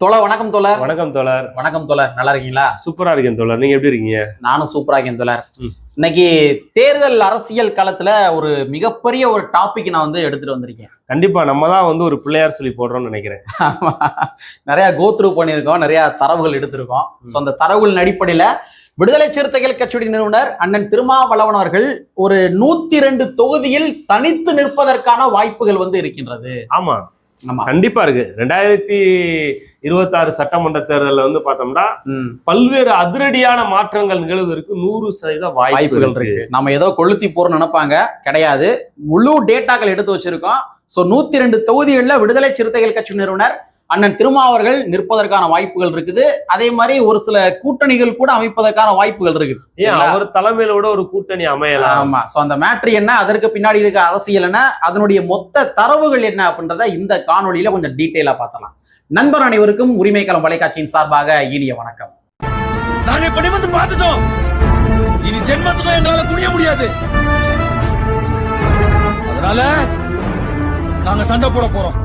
தோழர் வணக்கம் தோழர். வணக்கம் தோழர். வணக்கம் தோழர். நல்லா இருக்கீங்களா? சூப்பரா இருக்கேன் தோழர். நீங்க எப்படி இருக்கீங்க? நானும் சூப்பரா இருக்கேன் தோழர். இன்னைக்கு தேர்தல் அரசியல் களத்துல ஒரு மிகப்பெரிய ஒரு டாபிக் நான் வந்து எடுத்துட்டு வந்திருக்கேன். கண்டிப்பா நம்ம தான் வந்து ஒரு பிள்ளையார் சொல்லி போடுறோம்னு நினைக்கிறேன். நிறைய கோத்ரூ பண்ணியிருக்கோம் நிறைய தரவுகள் எடுத்திருக்கோம். ஸோ அந்த தரவுகளின் அடிப்படையில விடுதலை சிறுத்தைகள் கட்சியுடைய நிறுவனர் அண்ணன் திருமாவளவன் அவர்கள் ஒரு நூத்தி ரெண்டு தொகுதியில் தனித்து நிற்பதற்கான வாய்ப்புகள் வந்து இருக்கின்றது. ஆமா. கண்டிப்பா இருக்கு. ரெண்டாயிரத்தி இருபத்தாறு சட்டமன்ற தேர்தலில் வந்து பார்த்தோம்னா. பல்வேறு அதிரடியான மாற்றங்கள் நிகழ்வதற்கு நூறு சதவீத வாய்ப்புகள் இருக்கு. நம்ம ஏதோ கொளுத்தி போறோம்னு நினைப்பாங்க. கிடையாது. முழு டேட்டாக்கள் எடுத்து வச்சிருக்கோம். சோ நூத்தி ரெண்டு தொகுதிகளில் விடுதலை சிறுத்தைகள் கட்சி நிறுவனர் அண்ணன் திருமாவர்கள் நிற்பதற்கான வாய்ப்புகள் இருக்குது. அதே மாதிரி ஒரு சில கூட்டணிகள் கூட அமைப்பதற்கான வாய்ப்புகள் இருக்குது. ஏன்? அவர் தலைமையில கூட ஒரு கூட்டணி அமையலாம் ஆமா. சோ அந்த மேட்ரு என்ன? அதற்கு பின்னாடி இருக்க அரசியல் என்ன? அதனுடைய மொத்த தரவுகள் என்ன அப்படின்றத இந்த காணொளியில கொஞ்சம் டீட்டெயிலா பார்த்தலாம் நண்பர் அனைவருக்கும் உரிமை களம் தொலைக்காட்சியின் சார்பாக இனிய வணக்கம். நாங்க இப்ப நிமிர்ந்து பார்த்துட்டோம். இனி ஜென்மத்துக்கும் எங்களால குனிய முடியாது. அதனால நாங்க சண்டை போட போறோம்.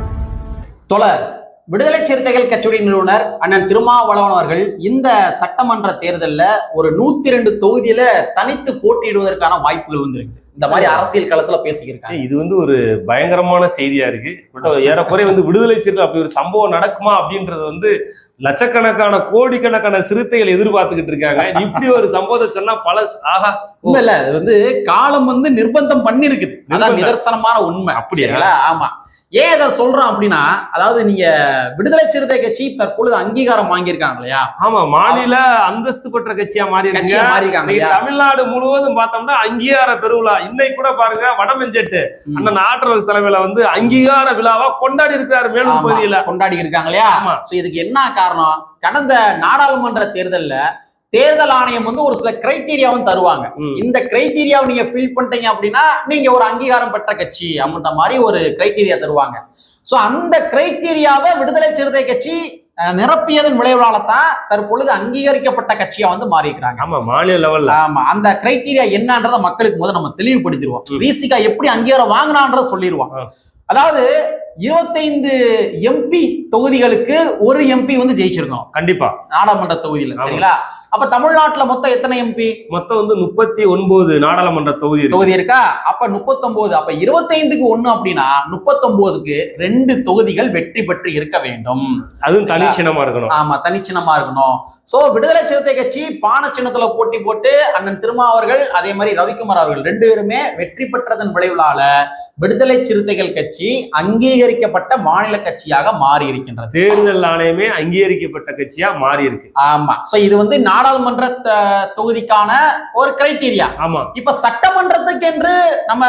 தொடர். விடுதலை சிறுத்தைகள் கட்சியுடைய நிறுவனர் அண்ணன் திருமாவளவன் அவர்கள் இந்த சட்டமன்ற தேர்தல்ல ஒரு நூத்தி ரெண்டு தொகுதியில தனித்து போட்டியிடுவதற்கான வாய்ப்புகள் வந்து இருக்குது இந்த மாதிரி அரசியல் களத்துல பேசிக்கிருக்காங்க இது வந்து ஒரு பயங்கரமான செய்தியா இருக்கு. ஏறக்குறைய வந்து விடுதலை சிறுத்தை அப்படி ஒரு சம்பவம் நடக்குமா அப்படின்றது வந்து லட்சக்கணக்கான கோடிக்கணக்கான சிறுத்தைகள் எதிர்பார்த்துக்கிட்டு இருக்காங்க. இப்படி ஒரு சம்பவத்தை சொன்னா பல ஆஹா உண்மை இல்ல அது வந்து காலம் வந்து நிர்பந்தம் பண்ணிருக்குது. நிதர்சனமான உண்மை. அப்படியா? ஆமா. ஏன் இதை சொல்றோம் அப்படின்னா அதாவது நீங்க விடுதலை சிறுத்தை கட்சி தற்பொழுது அங்கீகாரம் வாங்கியிருக்காங்க இல்லையா? ஆமா மாநில அந்தஸ்து பெற்ற கட்சியா மாறி இருக்காங்க? தமிழ்நாடு முழுவதும் பார்த்தோம்னா அங்கீகார பெருவிழா. இன்னைக்கு கூட பாருங்க வடமெஞ்செட்டு. அண்ணன் ஆற்றல் தலைமையில வந்து அங்கீகார விழாவா கொண்டாடி இருக்கிறாரு மேலும் பகுதியில. கொண்டாடி இருக்காங்க இல்லையா? ஆமா. சோ இதுக்கு என்ன காரணம்? கடந்த நாடாளுமன்ற தேர்தல்ல தேர்தல் ஆணையம் வந்து ஒரு சில கிரைட்டீரியாவும் தருவாங்க. இந்த கிரைட்டீரியாவை நீங்க ஃபில் பண்ணிட்டீங்க அப்படின்னா நீங்க ஒரு அங்கீகாரம் பெற்ற கட்சி அப்படின்ற மாதிரி ஒரு கிரைட்டீரியா தருவாங்க. சோ அந்த கிரைட்டீரியாவை விடுதலை சிறுத்தை கட்சி நிரப்பியதன் விளைவால தான் தற்பொழுது அங்கீகரிக்கப்பட்ட கட்சியா வந்து மாறி இருக்கிறாங்க ஆமா மாநில லெவல்ல ஆமா அந்த கிரைட்டீரியா என்னன்றத மக்களுக்கு முதல்ல நம்ம தெளிவுபடுத்திடுவோம். விசிகா எப்படி அங்கீகாரம் வாங்கினான்றத சொல்லிடுவோம். அதாவது இருபத்தைந்து எம்பி தொகுதிகளுக்கு ஒரு எம்பி வந்து ஜெயிச்சிருக்கோம் கண்டிப்பா. நாடாளுமன்ற தொகுதியில. சரிங்களா? அப்ப தமிழ்நாட்டுல மொத்தம் எத்தனை எம்பி மொத்தம் வந்து முப்பத்தி ஒன்பது நாடாளுமன்ற தொகுதி தொகுதி இருக்கா? அப்ப முப்பத்தொன்பது அப்ப இருபத்தைந்துக்கு ஒண்ணு அப்படின்னா முப்பத்தொன்பதுக்கு ரெண்டு தொகுதிகள் வெற்றி பெற்று இருக்க வேண்டும். அதுவும் தனிச்சின்னமா இருக்கணும். ஆமா தனிச்சின்னமா இருக்கணும். சோ விடுதலை சிறுத்தை கட்சி பான சின்னத்துல போட்டி போட்டு அண்ணன் திருமா அவர்கள் அதே மாதிரி ரவிக்குமார் அவர்கள் ரெண்டு பேருமே வெற்றி பெற்றதன் விளைவுலால விடுதலை சிறுத்தைகள் கட்சி அங்கீகரிக்கப்பட்ட மாநில கட்சியாக மாறி இருக்கின்றது தேர்தல் ஆணையமே அங்கீகரிக்கப்பட்ட கட்சியா மாறி இருக்கு ஆமா. சோ இது வந்து நாடாளுமன்ற தொகுதிக்கான ஒரு கிரைட்டீரியா ஆமா. இப்ப சட்டமன்றத்துக்கு என்று நம்ம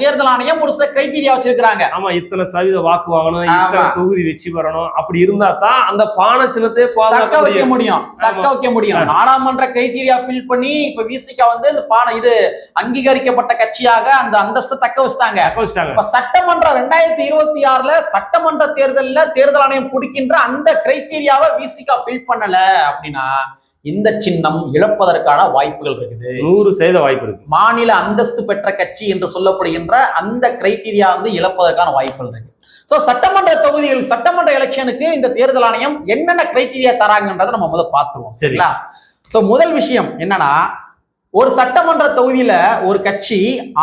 தேர்தல் ஆணையம் ஒரு சில கிரைட்டீரியா வச்சிருக்கிறாங்க. ஆமா இத்தனை சதவீத வாக்கு வாங்கணும். இத்தனை தொகுதி வெற்றி பெறணும். அப்படி இருந்தா தான் அந்த பானை சின்னத்தை தக்க வைக்க முடியும். தக்க வைக்க முடியும். நாடாளுமன்ற கிரைட்டீரியா ஃபில் பண்ணி இப்ப விசிகா வந்து இந்த பான இது அங்கீகரிக்கப்பட்ட கட்சியாக அந்த அந்தஸ்தை தக்க வச்சுட்டாங்க. இப்ப சட்டமன்ற ரெண்டாயிரத்தி இருபத்தி ஆறுல சட்டமன்ற தேர்தல்ல தேர்தல் ஆணையம் குடிக்கின்ற அந்த கிரைட்டீரியாவை விசிகா ஃபில் பண்ணல அப்படின்னா இந்த சின்னம் இழப்பதற்கான வாய்ப்புகள் இருக்குது. நூறு சதவீத வாய்ப்பு இருக்கு. மாநில அந்தஸ்து பெற்ற கட்சி என்று சொல்லப்படுகின்ற அந்த கிரைட்டீரியா வந்து இழப்பதற்கான வாய்ப்புகள் இருக்கு. சோ சட்டமன்ற தொகுதிகள் சட்டமன்ற எலெக்ஷனுக்கு இந்த தேர்தல் ஆணையம் என்னென்ன கிரைட்டீரியா தராங்கன்றதை நம்ம முதல்ல பார்த்துருவோம். சரி. சரிங்களா? சோ முதல் விஷயம் என்னன்னா ஒரு சட்டமன்ற தொகுதியில ஒரு கட்சி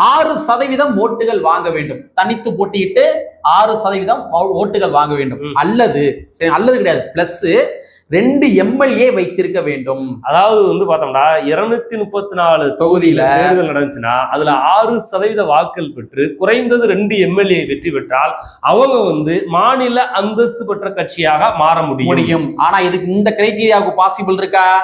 ஆறு சதவீதம் ஓட்டுகள் வாங்க வேண்டும். தனித்து போட்டியிட்டு ஆறு சதவீதம் ஓட்டுகள் வாங்க வேண்டும். அல்லது சரி அல்லது கிடையாது. பிளஸ் ரெண்டு எம்எல்ஏ வைத்திருக்க வேண்டும். அதாவது வந்து பார்த்தோம்னா இருநூத்தி முப்பத்தி நாலு தொகுதியில தேர்தல் நடந்துச்சுன்னா அதுல ஆறு சதவீத வாக்குகள் பெற்று குறைந்தது ரெண்டு எம்எல்ஏ வெற்றி பெற்றால் அவங்க வந்து மாநில அந்தஸ்து பெற்ற கட்சியாக மாற முடியும். முடியும். ஆனா இதுக்கு இந்த கிரைட்டீரியாவுக்கு பாசிபிள் இருக்கா?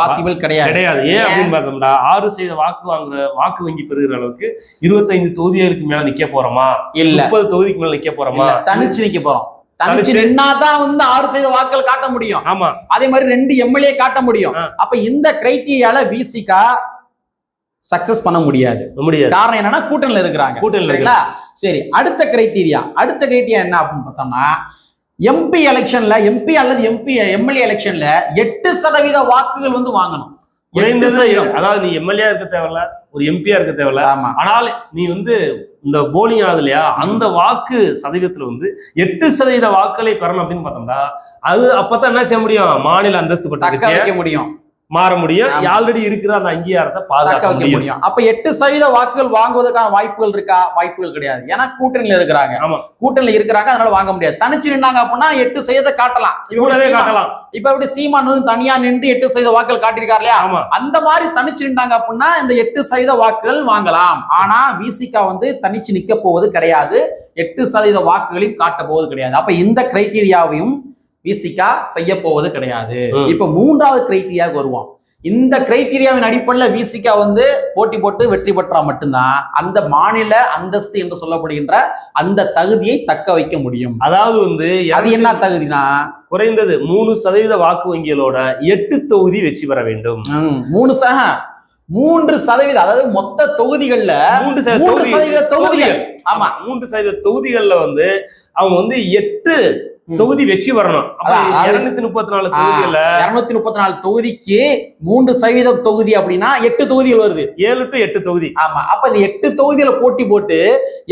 பாசிபிள் கிடையாது. கிடையாது. ஏன் அப்படின்னு பார்த்தோம்னா ஆறு சதவீத வாக்கு வாங்குற வாக்கு வங்கி பெறுகிற அளவுக்கு இருபத்தைந்து தொகுதிகளுக்கு மேல நிக்க போறோமா? இல்ல. முப்பது தொகுதிக்கு மேல நிக்க போறோமா? தனிச்சு நிக்க போறோம். தனிச்சு. நின்னாதான் வந்து ஆறு சதவீத வாக்கள் காட்ட முடியும். ஆமா. அதே மாதிரி ரெண்டு எம்எல்ஏ காட்ட முடியும். அப்ப இந்த கிரைட்டீரியால விசிகா சக்சஸ் பண்ண முடியாது. முடியாது. காரணம் என்னன்னா கூட்டணியில இருக்கிறாங்க. கூட்டணியில சரிங்களா? சரி அடுத்த கிரைட்டீரியா அடுத்த கிரைட்டீரியா என்ன அப்படின்னு பார்த்தோம்னா எம்பி எலெக்ஷன்ல எம்பி அல்லது எம்பி எம்எல்ஏ எலெக்ஷன்ல எட்டு சதவீத வாக்குகள் வந்து வாங்கணும். அதாவது நீ எம்எல்ஏ இருக்க தேவையில்ல. ஒரு எம்பியா இருக்க தேவையில்ல. ஆனால் நீ வந்து இந்த போலிங் ஆகுது இல்லையா அந்த வாக்கு சதவீதத்துல வந்து எட்டு சதவீத வாக்குகளை பெறணும் அப்படின்னு பார்த்தோம்னா அது அப்பதான் என்ன செய்ய முடியும்? மாநில அந்தஸ்து முடியும். மாற முடியும். ஆல்ரெடி இருக்கிற அந்த அங்கீகாரத்தை தக்க பாதுகாக்க முடியும். அப்ப எட்டு சதவீத வாக்குகள் வாங்குவதற்கான வாய்ப்புகள் இருக்கா? வாய்ப்புகள் கிடையாது. ஏன்னா கூட்டணியில இருக்கிறாங்க. ஆமா. கூட்டணியில இருக்கிறாங்க அதனால வாங்க முடியாது. தனிச்சு நின்னாங்க அப்படின்னா எட்டு சதவீதத்தை காட்டலாம். சீமான் காட்டலாம். இப்ப எப்படி சீமான் வந்து தனியா நின்று எட்டு சதவீத வாக்குகள் காட்டியிருக்காரு இல்லையா? அந்த மாதிரி தனிச்சு நின்றாங்க அப்படின்னா இந்த எட்டு சதவீத வாக்குகள் வாங்கலாம். ஆனா விசிகா வந்து தனிச்சு நிக்க போவது கிடையாது. எட்டு சதவீத வாக்குகளையும் காட்ட போவது கிடையாது. அப்ப இந்த கிரைட்டீரியாவையும் விசிகா செய்ய போவது கிடையாது. இப்ப மூன்றாவது கிரைட்டீரியாவுக்கு வருவோம். இந்த கிரைட்டீரியாவின் அடிப்படையில் விசிகா வந்து போட்டி போட்டு வெற்றி பெற்றா மட்டும்தான் அந்த மாநில அந்தஸ்து என்று சொல்லப்படுகின்ற அந்த தகுதியை தக்க வைக்க முடியும். அதாவது வந்து அது என்ன தகுதினா? குறைந்தது மூணு சதவீத வாக்கு வங்கிகளோட எட்டு தொகுதி வெற்றி பெற வேண்டும். மூணு சக மூன்று சதவீதம் அதாவது மொத்த தொகுதிகள்ல மூன்று சதவீத தொகுதிகள். ஆமா மூன்று சதவீத தொகுதிகள்ல வந்து அவங்க வந்து எட்டு. தொகுதி வெற்றி வரணும். இருநூத்தி முப்பத்தி நாலு தொகுதிகள்ல இருநூத்தி முப்பத்தி நாலு தொகுதிக்கு மூன்று சதவீதம் தொகுதி அப்படின்னா எட்டு தொகுதிகள் வருது. ஏழு டு எட்டு தொகுதி. ஆமா அப்ப இந்த எட்டு தொகுதியில போட்டி போட்டு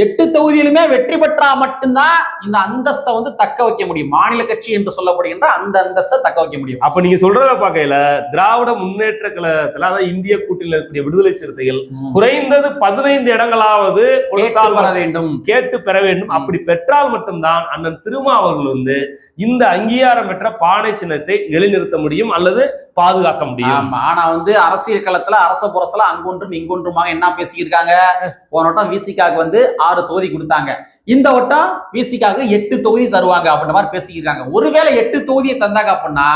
எட்டு தொகுதியிலுமே வெற்றி பெற்றா மட்டும்தான் இந்த அந்தஸ்தை வந்து தக்க வைக்க முடியும். மாநில கட்சி என்று சொல்லப்படுகின்ற அந்த அந்தஸ்தை தக்க வைக்க முடியும். அப்ப நீங்க சொல்றத பார்க்கையில திராவிட முன்னேற்ற கழகத்துல அதாவது இந்திய கூட்டணியில் இருக்கக்கூடிய விடுதலை சிறுத்தைகள் குறைந்தது பதினைந்து இடங்களாவது கொடுத்தால் வர வேண்டும். கேட்டு பெற வேண்டும். அப்படி பெற்றால் மட்டும்தான் அண்ணன் திருமா அவர்கள் வந்து இந்த அங்கீகாரம் பெற்ற பானை சின்னத்தை நிலைநிறுத்த முடியும் அல்லது பாதுகாக்க முடியும். ஆனா வந்து அரசியல் களத்துல அரச புரசல அங்கொன்றும் இங்கொன்றுமாக என்ன பேசியிருக்காங்க? போன வட்டம் விசிகாக்கு வந்து ஆறு தொகுதி கொடுத்தாங்க. இந்த வட்டம் விசிகாக்கு எட்டு தொகுதி தருவாங்க அப்படின்ற மாதிரி பேசியிருக்காங்க. ஒருவேளை எட்டு தொகுதியை தந்தாங்க அப்படின்னா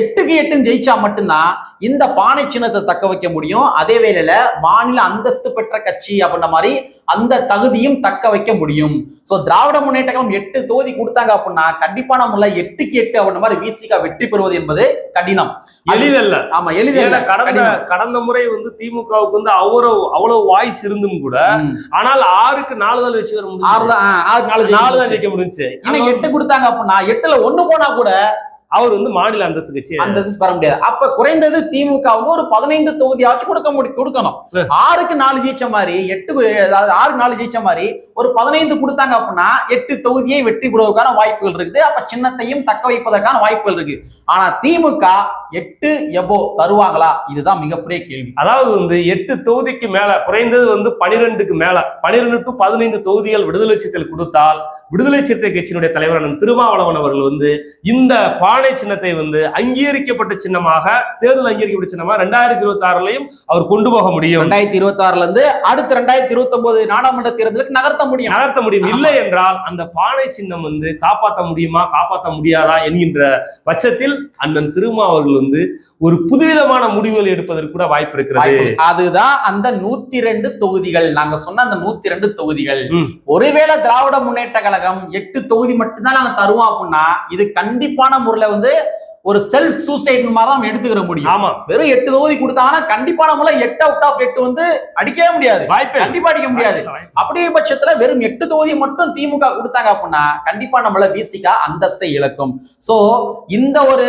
எட்டுக்கு எட்டுன்னு ஜெயிச்சா மட்டும்தான் இந்த பானை சின்னத்தை தக்க வைக்க முடியும். அதே வேளையில மாநில அந்தஸ்து பெற்ற கட்சி அப்படின்ற மாதிரி அந்த தகுதியும் தக்க வைக்க முடியும். சோ திராவிட முன்னேற்ற கழகம் எட்டு தொகுதி கொடுத்தாங்க அப்படின்னா கண்டிப்பான முறையில் எட்டுக்கு எட்டு அப்படின்ற மாதிரி விசிகா வெற்றி பெறுவது என்பது கடினம். எளிதல்ல. ஆமா எளிதில் ஏன்னா கடந்த கடந்த முறை வந்து திமுகவுக்கு வந்து அவ்வளவு அவ்வளவு வாய்ஸ் இருந்தும் கூட ஆனால் ஆறுக்கு நாலு தான் பெற முடியும் ஆறு தான் நாலு தான் ஜெயிக்க முடிஞ்சுச்சு இன்னைக்கு எட்டு கொடுத்தாங்க அப்படின்னா எட்டுல ஒண்ணு போனா கூட அவர் வந்து மாநில அந்தஸ்து கட்சி அந்த இது பெற முடியாது. அப்ப குறைந்தது திமுக வந்து ஒரு பதினைந்து தொகுதியாச்சும் கொடுக்க முடியும் கொடுக்கணும். ஆறுக்கு நாலு ஜெயிச்ச மாதிரி எட்டு அதாவது ஆறு நாலு ஜெயிச்ச மாதிரி ஒரு பதினைந்து கொடுத்தாங்க அப்படின்னா எட்டு தொகுதியை வெற்றி பெறுவதற்கான வாய்ப்புகள் இருக்குது. அப்ப சின்னத்தையும் தக்க வைப்பதற்கான வாய்ப்புகள் இருக்கு. ஆனா திமுக எட்டு எபோ தருவாங்களா? இதுதான் மிகப்பெரிய கேள்வி. அதாவது வந்து எட்டு தொகுதிக்கு மேல குறைந்தது வந்து பனிரெண்டுக்கு மேல பனிரெண்டு டு பதினைந்து தொகுதிகள் விடுதலை சிறுத்தைகள் கொடுத்தால் விடுதலை சிறுத்தை கட்சியினுடைய தலைவர் திருமாவளவன் அவர்கள் வந்து இந்த பானை சின்னத்தை வந்து அங்கீகரிக்கப்பட்ட சின்னமாக தேர்தல் அங்கீகரிக்கப்பட்ட சின்னமாக ரெண்டாயிரத்தி இருபத்தி ஆறுலயும் அவர் கொண்டு போக முடியும். ரெண்டாயிரத்தி இருபத்தி ஆறுல இருந்து அடுத்த ரெண்டாயிரத்தி இருபத்தி ஒன்பது நாடாளுமன்ற தேர்தலுக்கு நகர்த்த முடியும். நகர்த்த முடியும். இல்லை என்றால் அந்த பானை சின்னம் வந்து காப்பாற்ற முடியுமா காப்பாற்ற முடியாதா என்கின்ற பட்சத்தில் அண்ணன் திருமா அவர்கள் வந்து ஒரு புதுவிதமான முடிவுகள் எடுப்பதற்கு கூட வாய்ப்பு இருக்கிறது. அதுதான் அந்த நூத்தி ரெண்டு தொகுதிகள். நாங்க சொன்ன அந்த நூத்தி ரெண்டு தொகுதிகள். ஒருவேளை திராவிட முன்னேற்ற கழகம் எட்டு தொகுதி மட்டும்தான் நாங்க தருவோம் அப்படின்னா இது கண்டிப்பான முறையில வந்து ஒரு செல்ஃப் சூசைட் மாதிரி தான் எடுத்துக்கிற முடியும். ஆமா. வெறும் எட்டு தொகுதி கொடுத்தாங்கன்னா கண்டிப்பான முறையில எட்டு அவுட் ஆஃப் எட்டு வந்து அடிக்கவே முடியாது. வாய்ப்பே. கண்டிப்பா அடிக்க முடியாது. அப்படியே பட்சத்துல வெறும் எட்டு தொகுதி மட்டும் திமுக கொடுத்தாங்க அப்படின்னா கண்டிப்பா நம்மள விசிகா அந்தஸ்தை இழக்கும். சோ இந்த ஒரு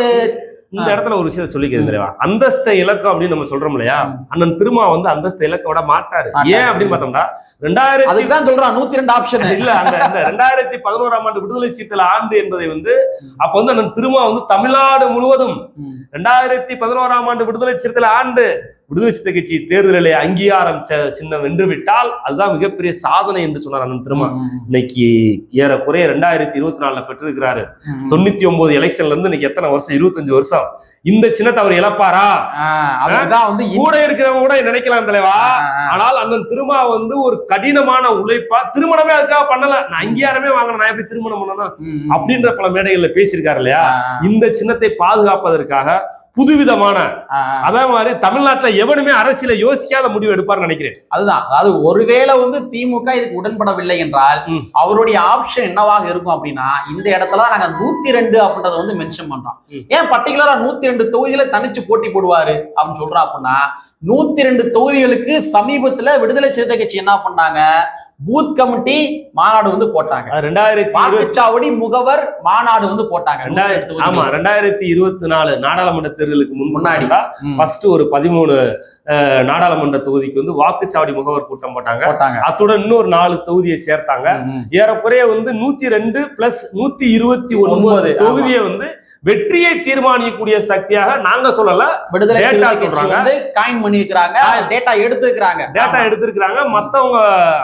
இந்த இடத்துல ஒரு விஷயம் சொல்லிக்கிறேன் தெரியுமா? அந்தஸ்த இலக்கம் அப்படின்னு நம்ம சொல்றோம் இல்லையா. அண்ணன் திருமா வந்து அந்தஸ்த இலக்க விட மாட்டாரு. ஏன் அப்படின்னு பார்த்தோம்னா ரெண்டாயிரத்தி தான் சொல்றான் நூத்தி ரெண்டு ஆப்ஷன் இல்ல அந்த ரெண்டாயிரத்தி பதினோராம் ஆண்டு விடுதலை சீர்திருத்த ஆண்டு என்பதை வந்து அப்ப வந்து அண்ணன் திருமா வந்து தமிழ்நாடு முழுவதும் ரெண்டாயிரத்தி பதினோராம் ஆண்டு விடுதலை சிறுத்தை ஆண்டு விடுதலை சிறுத்தை கட்சி தேர்தலிலே அங்கீகாரம் சின்னம் வென்று விட்டால் அதுதான் மிகப்பெரிய சாதனை என்று சொன்னார் அண்ணன் திருமா. இன்னைக்கு ஏறக்குறைய ரெண்டாயிரத்தி இருபத்தி நாலுல பெற்றிருக்கிறாரு. தொண்ணூத்தி ஒன்பது எலெக்ஷன்ல இருந்து இன்னைக்கு எத்தனை வருஷம்? இருபத்தஞ்சு வருஷம். இந்த சின்னத்தை அவர் இழப்பாரா? வந்து கூட இருக்கிறவங்க கூட நினைக்கலாம் தலைவா? ஆனால் அண்ணன் திருமா வந்து ஒரு கடினமான உழைப்பா திருமணமே அதுக்காக பண்ணல. நான் அங்கீகாரமே வாங்கணும் நான் எப்படி திருமணம் பண்ணணும்? அப்படின்ற பல மேடைகள்ல பேசியிருக்காரு இல்லையா? இந்த சின்னத்தை பாதுகாப்பதற்காக புதுவிதமான அதே மாதிரி தமிழ்நாட்டுல எவனுமே அரசியல யோசிக்காத முடிவு எடுப்பார்னு நினைக்கிறேன். அதுதான். அதாவது ஒருவேளை வந்து திமுக இதுக்கு உடன்படவில்லை என்றால். அவருடைய ஆப்ஷன் என்னவாக இருக்கும் அப்படின்னா இந்த இடத்துல நாங்க நூத்தி ரெண்டு அப்படின்றத வந்து மென்ஷன் பண்றோம். ஏன் பர்டிகுலரா நூத்தி ரெண்டு தொகுதியில தனிச்சு போட்டி போடுவாரு அப்படின்னு சொல்றோம் அப்படின்னா நூத்தி ரெண்டு தொகுதிகளுக்கு சமீபத்துல விடுதலை சிறுத்தை கட்சி என்ன பண்ணாங்க? பூத் கமிட்டி மாநாடு வந்து போட்டாங்க. ரெண்டாயிரத்தி வாக்குச்சாவடி முகவர் மாநாடு வந்து போட்டாங்க. ஆமா ரெண்டாயிரத்தி இருபத்தி நாலு நாடாளுமன்ற தேர்தலுக்கு முன் முன்னாடி. ஃபர்ஸ்ட் ஒரு பதிமூணு நாடாளுமன்ற தொகுதிக்கு வந்து வாக்குச்சாவடி முகவர் கூட்டம் போட்டாங்க. அத்துடன் இன்னொரு நாலு தொகுதியை சேர்த்தாங்க. ஏறக்குறைய வந்து நூத்தி ரெண்டு பிளஸ் நூத்தி இருபத்தி ஒன்பது. தொகுதியை வந்து வெற்றியை தீர்மானிக்கக்கூடிய சக்தியாக நாங்க சொல்லல விடுதலை கட்சி சொல்றாங்க. காயின் பண்ணிருக்கிறாங்க டேட்டா எடுத்துக்கிறாங்க டேட்டா எடுத்திருக்கிறாங்க. மத்தவங்க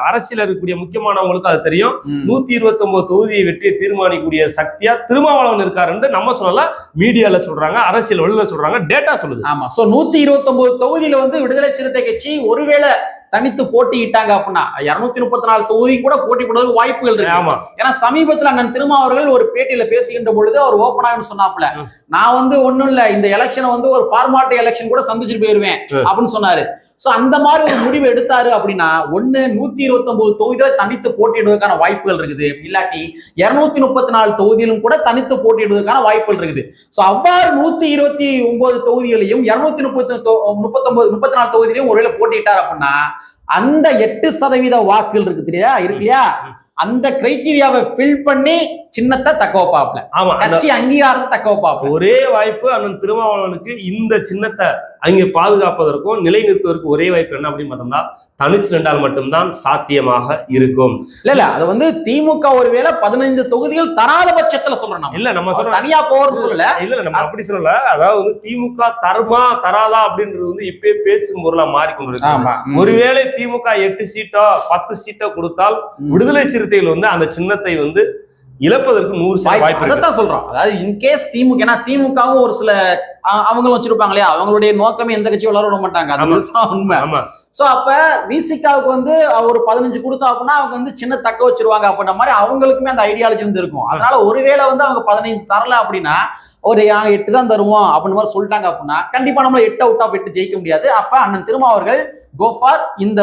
அரசியல் இருக்கக்கூடிய முக்கியமானவங்களுக்கு அது தெரியும். நூத்தி இருபத்தி ஒன்பது தொகுதியை வெற்றியை தீர்மானிக்கக்கூடிய சக்தியா திருமாவளவன் இருக்காருன்னு நம்ம சொல்லல மீடியால சொல்றாங்க அரசியல் வெளியில சொல்றாங்க டேட்டா சொல்லுது. ஆமா. சோ நூத்தி இருபத்தி ஒன்பது தொகுதியில வந்து விடுதலை சிறுத்தை கட்சி ஒருவேளை தனித்து போட்டியிட்டாங்க அப்படின்னா இருநூத்தி முப்பத்தி நாலு தொகுதி கூட போட்டி போடுறதுக்கு வாய்ப்புகள் இருக்கு. ஆமா. ஏன்னா சமீபத்துல அண்ணன் திருமா அவர்கள் ஒரு பேட்டியில பேசுகின்ற பொழுது அவர் ஓப்பனாக சொன்னாப்ல ம். நான் வந்து ஒண்ணும் இல்ல இந்த எலெக்ஷனை வந்து ஒரு ஃபார்மாலிட்டி எலெக்ஷன் கூட சந்திச்சுட்டு போயிருவேன். அப்படின்னு சொன்னாரு. சோ அந்த மாதிரி ஒரு முடிவு எடுத்தாரு அப்படின்னா ஒண்ணு நூத்தி இருபத்தி ஒன்பது தொகுதியில தனித்து போட்டியிடுவதற்கான வாய்ப்புகள் இருக்குது. இல்லாட்டி இருநூத்தி முப்பத்தி நாலு தொகுதியிலும் கூட தனித்து போட்டியிடுவதற்கான வாய்ப்புகள் இருக்குது. சோ அவ்வாறு நூத்தி இருபத்தி ஒன்பது தொகுதிகளையும் இருநூத்தி முப்பத்தி முப்பத்தொன்பது முப்பத்தி நாலு தொகுதியிலையும் ஒருவேளை போட்டியிட்டார் அப்படின்னா அந்த எட்டு சதவீத வாக்குகள் இருக்கு தெரியா இருக்கு இல்லையா? அந்த கிரைட்டீரியாவை ஃபில் பண்ணி சின்னத்தை தக்க வைப்பாப்ல ஆமா கட்சி அங்கீகாரத்தை தக்க வைப்பாப்ல ஒரே வாய்ப்பு அண்ணன் திருமாவளவனுக்கு இந்த சின்னத்தை அங்கே பாதுகாப்பதற்கும் நிலைநிறுத்துவதற்கு ஒரே வாய்ப்பு என்ன அப்படின்னு பார்த்தோம்னா தனிச்சு நின்றால் மட்டும்தான் சாத்தியமாக இருக்கும். இல்ல இல்ல அது வந்து திமுக ஒருவேளை பதினைந்து தொகுதிகள் தராத பட்சத்துல சொல்றேன் நம்ம இல்ல நம்ம சொல்றோம். தனியா போறன்னு சொல்லல. இல்ல நம்ம அப்படி சொல்லல. அதாவது வந்து திமுக தருமா தராதா அப்படின்றது வந்து இப்பயே பேசும் பொருளா மாறிக்கொண்டிருக்கு. ஒருவேளை திமுக எட்டு சீட்டோ பத்து சீட்டோ கொடுத்தால். விடுதலை சிறுத்தைகள் வந்து அந்த சின்னத்தை வந்து இழப்பதற்கு நூறு வாய்ப்பு அதைத்தான் சொல்றோம் அதாவது இன்கேஸ் திமுக ஏன்னா திமுகவும் ஒரு சில அவங்களும் வச்சிருப்பாங்க இல்லையா? அவங்களுடைய நோக்கமே எந்த கட்சியும் வளர விட மாட்டாங்க. உண்மை. ஆமா. சோ அப்ப விசிகாவுக்கு வந்து ஒரு பதினஞ்சு கொடுத்தா அப்படின்னா அவங்க வந்து சின்ன தக்க வச்சிருவாங்க அப்படின்ற மாதிரி அவங்களுக்குமே அந்த ஐடியாலஜி வந்து இருக்கும். அதனால ஒருவேளை வந்து அவங்க பதினைந்து தரல அப்படின்னா ஒரு நாங்க எட்டு தான் தருவோம் அப்படின்னு மாதிரி சொல்லிட்டாங்க அப்படின்னா கண்டிப்பா நம்மள எட்டு அவுட் ஆஃப் எட்டு ஜெயிக்க முடியாது. அப்ப அண்ணன் திருமா அவர்கள் கோஃபார் இந்த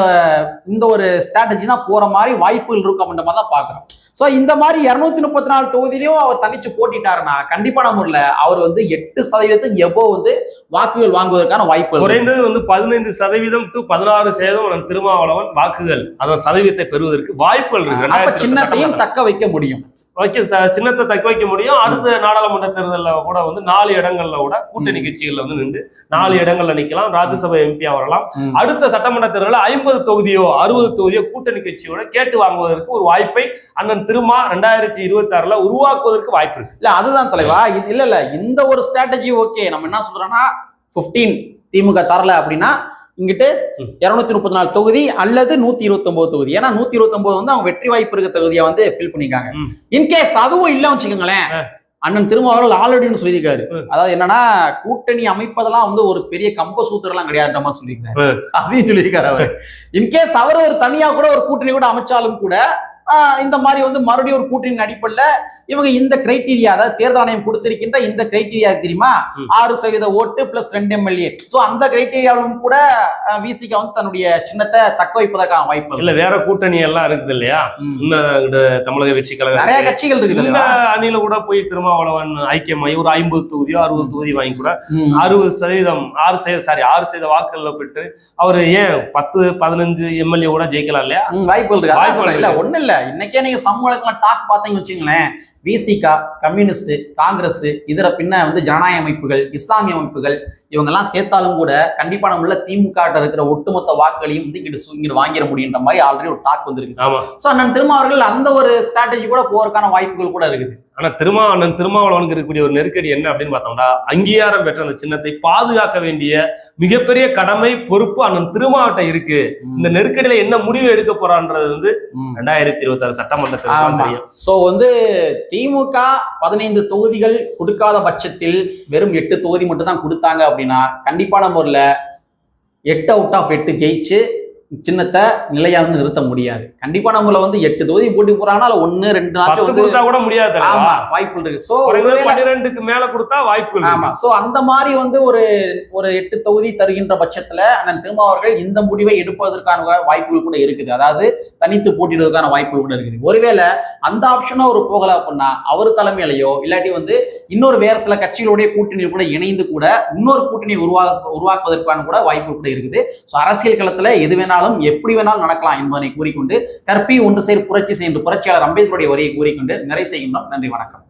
இந்த ஒரு ஸ்ட்ராட்டஜி தான் போற மாதிரி வாய்ப்புகள் இருக்கும் அப்படின்ற மாதிரி தான் பாக்குறோம் சோ இந்த மாதிரி இருநூத்தி முப்பத்தி நாலு தொகுதியிலையும் அவர் தனிச்சு போட்டிட்டாருன்னா கண்டிப்பான முறையில் அவர் வந்து எட்டு சதவீதத்துக்கு எவ்வளோ வந்து வாக்குகள் வாங்குவதற்கான வாய்ப்பு. குறைந்தது வந்து பதினைந்து சதவீதம் டு பதினாறு சதவீதம் நம் திருமாவளவன் வாக்குகள் அதாவது சதவீதத்தை பெறுவதற்கு வாய்ப்புகள் இருக்கு. சின்னத்தையும் தக்க வைக்க முடியும். வைக்க சின்னத்தை தக்க வைக்க முடியும். அடுத்த நாடாளுமன்ற தேர்தலில் கூட வந்து நாலு இடங்கள்ல கூட கூட்டணி கட்சிகள்ல வந்து நின்று நாலு இடங்கள்ல நிக்கலாம். ராஜ்யசபா எம்பியா வரலாம். அடுத்த சட்டமன்ற தேர்தலில் ஐம்பது தொகுதியோ அறுபது தொகுதியோ கூட்டணி கட்சியோட கேட்டு வாங்குவதற்கு ஒரு வாய்ப்பை அண்ணன் திருமா ரெண்டாயிரத்தி இருபத்தி ஆறுல உருவாக்குவதற்கு வாய்ப்பு இருக்கு. இல்ல அதுதான் தலைவா. இது இல்ல இல்ல. இந்த ஒரு ஸ்ட்ராட்டஜி ஓகே நம்ம என்ன சொல்றோம்னா 15 திமுக தரல அப்படின்னா இங்கிட்டு. இருநூத்தி முப்பத்தி நாலு தொகுதி அல்லது நூத்தி இருபத்தி ஒன்பது தொகுதி. ஏன்னா நூத்தி இருபத்தி ஒன்பது வந்து அவங்க வெற்றி வாய்ப்பு இருக்க தொகுதியை வந்து ஃபில் பண்ணிருக்காங்க. இன்கேஸ் அதுவும் இல்ல வச்சுக்கோங்களேன் அண்ணன் திருமாவர்கள் ஆல்ரெடின்னு சொல்லியிருக்காரு. ம். அதாவது என்னன்னா கூட்டணி அமைப்பதெல்லாம் வந்து ஒரு பெரிய கம்ப சூத்திரம்லாம் கிடையாதுன்ற மாதிரி சொல்லியிருக்காரு. அதையும் சொல்லியிருக்காரு அவர். இன்கேஸ் அவர் ஒரு தனியா கூட ஒரு கூட்டணி கூட அமைச்சாலும் கூட இந்த மாதிரி வந்து மறுபடியும் ஒரு கூட்டணி அடிப்படையில் இவங்க இந்த கிரைட்டீரியா அதாவது தேர்தல் ஆணையம் கொடுத்திருக்கின்ற இந்த கிரைட்டீரியா தெரியுமா. ஆறு சதவீத ஓட்டு பிளஸ் ரெண்டு எம்எல்ஏ சோ அந்த கிரைட்டீரியாவிலும் கூட விசிக வந்து தன்னுடைய சின்னத்தை தக்க வைப்பதற்கான வாய்ப்பு. இல்ல வேற கூட்டணி எல்லாம் இருக்குது இல்லையா தமிழக வெற்றி கழகம் நிறைய கட்சிகள் இருக்குது? அணியில கூட போய் திருமாவளவன் ஐக்கியமாயி ஒரு ஐம்பது தொகுதியோ அறுபது தொகுதி வாங்கி கூட. அறுபது சதவீதம் ஆறு சதவீதம் சாரி ஆறு சதவீத வாக்குகளை பெற்று அவர் ஏன் பத்து பதினஞ்சு எம்எல்ஏ கூட ஜெயிக்கலாம் இல்லையா வாய்ப்புகள் இருக்கு வாய்ப்புகள். இல்ல ஒண்ணு இல்ல இன்னைக்கே நீங்க சமூகத்துல டாக் பார்த்தீங்கன்னு வச்சுங்களேன் விசிகா கம்யூனிஸ்ட் காங்கிரஸ் இதர பின்ன வந்து ஜனநாயக அமைப்புகள் இஸ்லாமிய அமைப்புகள் இவங்க எல்லாம் சேர்த்தாலும் கூட கண்டிப்பா நம்மள திமுக ட்ட இருக்கிற ஒட்டுமொத்த வாக்குகளையும் வந்து இங்கிட்டு இங்கிட்டு வாங்கிட முடியுன்ற மாதிரி ஆல்ரெடி ஒரு டாக் வந்திருக்கு சோ அண்ணன் திருமாவர்கள் அந்த ஒரு ஸ்ட்ராட்டஜி கூட போறதுக்கான வாய்ப்புகள் கூட இருக்குது. ஆனா திருமா அண்ணன் திருமாவளவனுக்கு இருக்கக்கூடிய ஒரு நெருக்கடி என்ன அப்படின்னு பார்த்தோம்னா அங்கீகாரம் பெற்ற அந்த சின்னத்தை பாதுகாக்க வேண்டிய மிகப்பெரிய கடமை பொறுப்பு அண்ணன் திருமாவட்ட இருக்கு. இந்த நெருக்கடியில என்ன முடிவு எடுக்க போறான்றது வந்து. ரெண்டாயிரத்தி இருபத்தி ஆறு சட்டமன்ற தேர்தல் ஆமா. தெரியும். சோ வந்து திமுக பதினைந்து தொகுதிகள் கொடுக்காத பட்சத்தில் வெறும் எட்டு தொகுதி மட்டும் தான் கொடுத்தாங்க அப்படின்னா கண்டிப்பான முறையில் எட்டு அவுட் ஆஃப் எட்டு ஜெயிச்சு சின்னத்தை நிலையா வந்து நிறுத்த முடியாது. கண்டிப்பான முறையில் வந்து எட்டு தொகுதி போட்டி போறாங்கன்னா ஒண்ணு ரெண்டு நாள் கொடுத்தா கூட முடியாது. ஆமா வாய்ப்புகள் இருக்கு. சோ பன்னிரெண்டுக்கு மேல கொடுத்தா வாய்ப்புகள் ஆமா. சோ அந்த மாதிரி வந்து ஒரு ஒரு எட்டு தொகுதி தருகின்ற பட்சத்துல அண்ணன் திருமாவர்கள் இந்த முடிவை எடுப்பதற்கான வாய்ப்புகள் கூட இருக்குது. அதாவது தனித்து போட்டியிடுவதற்கான வாய்ப்புகள் கூட இருக்குது. ஒருவேளை அந்த ஆப்ஷனும் அவர் போகல அப்படின்னா அவர் தலைமையிலையோ இல்லாட்டி வந்து இன்னொரு வேற சில கட்சிகளுடைய கூட்டணி கூட இணைந்து கூட இன்னொரு கூட்டணி உருவாக்க உருவாக்குவதற்கான கூட வாய்ப்பு கூட இருக்குது. ஸோ அரசியல் களத்துல எது வேணாலும் வேணாலும் எப்படி வேணாலும் நடக்கலாம் என்பதனை கூறிக்கொண்டு கற்பி ஒன்று சேர் புரட்சி செய்து புரட்சியாளர் அம்பேத்கருடைய வரியை கூறிக்கொண்டு நிறை செய்கின்றோம். நன்றி வணக்கம்.